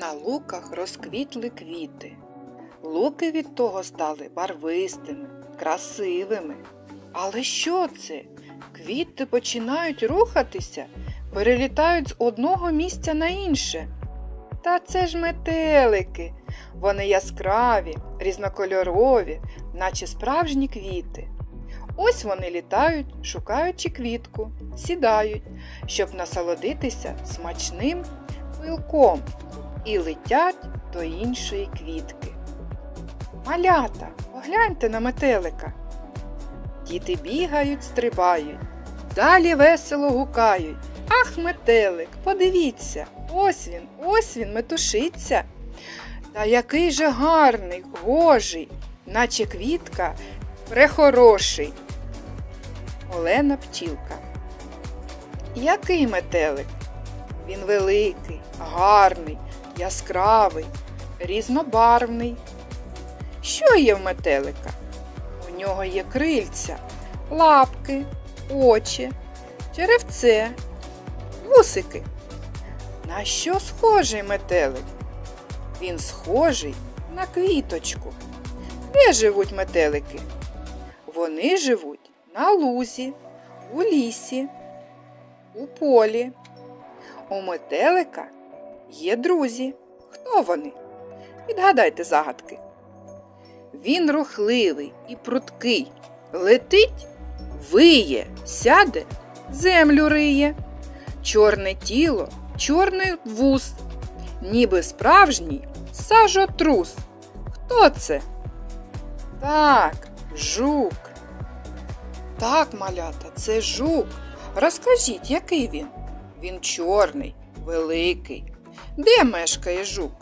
На луках розквітли квіти. Луки від того стали барвистими, красивими. Але що це? Квіти починають рухатися, перелітають з одного місця на інше. Та це ж метелики. Вони яскраві, різнокольорові, наче справжні квіти. Ось вони літають, шукаючи квітку, сідають, щоб насолодитися смачним пилком і летять до іншої квітки. Малята, погляньте на метелика. Діти бігають, стрибають, далі весело гукають. Ах, метелик, подивіться, ось він, ось він метушиться. Та який же гарний, гожий, наче квітка, прехороший. Олена Пчілка. Який метелик? Він великий, гарний, яскравий, різнобарвний. Що є в метелика? У нього є крильця, лапки, очі, черевце, вусики. На що схожий метелик? Він схожий на квіточку. Де живуть метелики? Вони живуть на лузі, у лісі, у полі. У метелика є друзі. Хто вони? Відгадайте загадки. Він рухливий і пруткий, летить, виє, сяде, землю риє. Чорне тіло, чорний вуз, ніби справжній сажотрус. Хто це? Так, жук. Так, малята, це жук. Розкажіть, який він? Він чорний, великий. Де мешкає жук?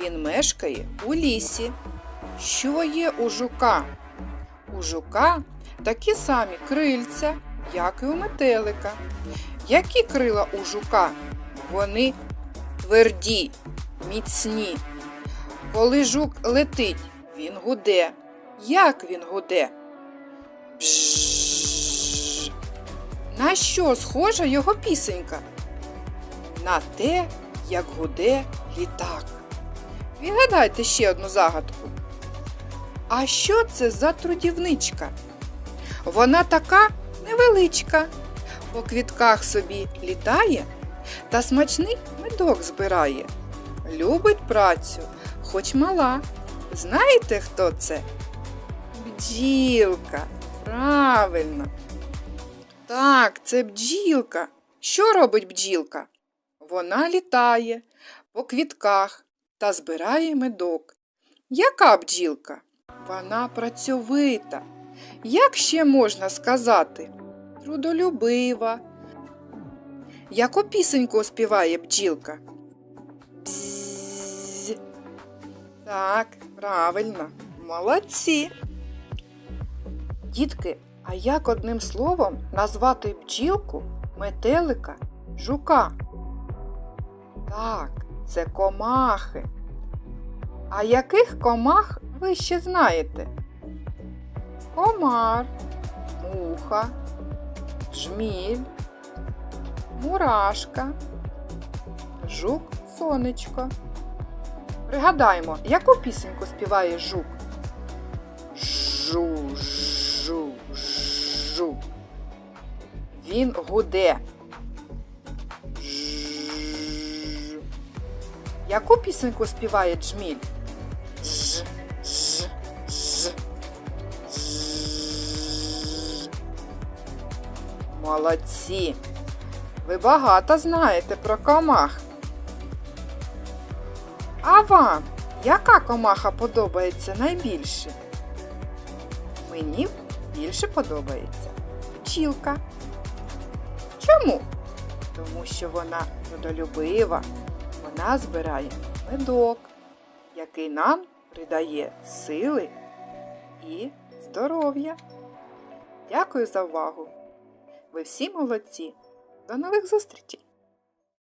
Він мешкає у лісі. Що є у жука? У жука такі самі крильця, як і у метелика. Які крила у жука? Вони тверді, міцні. Коли жук летить, він гуде. Як він гуде? Бжжж. На що схожа його пісенька? На те, як гуде літак. Відгадайте ще одну загадку. А що це за трудівничка? Вона така невеличка, по квітках собі літає та смачний медок збирає. Любить працю, хоч мала. Знаєте, хто це? Бджілка. Правильно. Так, це бджілка. Що робить бджілка? Вона літає по квітках та збирає медок. Яка бджілка? Вона працьовита. Як ще можна сказати? Трудолюбива. Яку пісеньку співає бджілка? Бзззз. Так, правильно. Молодці. Дітки, а як одним словом назвати бджілку, метелика, жука? Так, це комахи. А яких комах ви ще знаєте? Комар, муха, жміль, мурашка, жук сонечко. Пригадаємо, яку пісеньку співає жук? Жу, жу, жу. Він гуде. Яку пісеньку співає джміль? Ж, ж, ж. Молодці. Ви багато знаєте про комах. А вам яка комаха подобається найбільше? Мені більше подобається пчілка. Чому? Тому що вона трудолюбива, вона збирає медок, який нам придає сили і здоров'я. Дякую за увагу! Ви всі молодці! До нових зустрічей!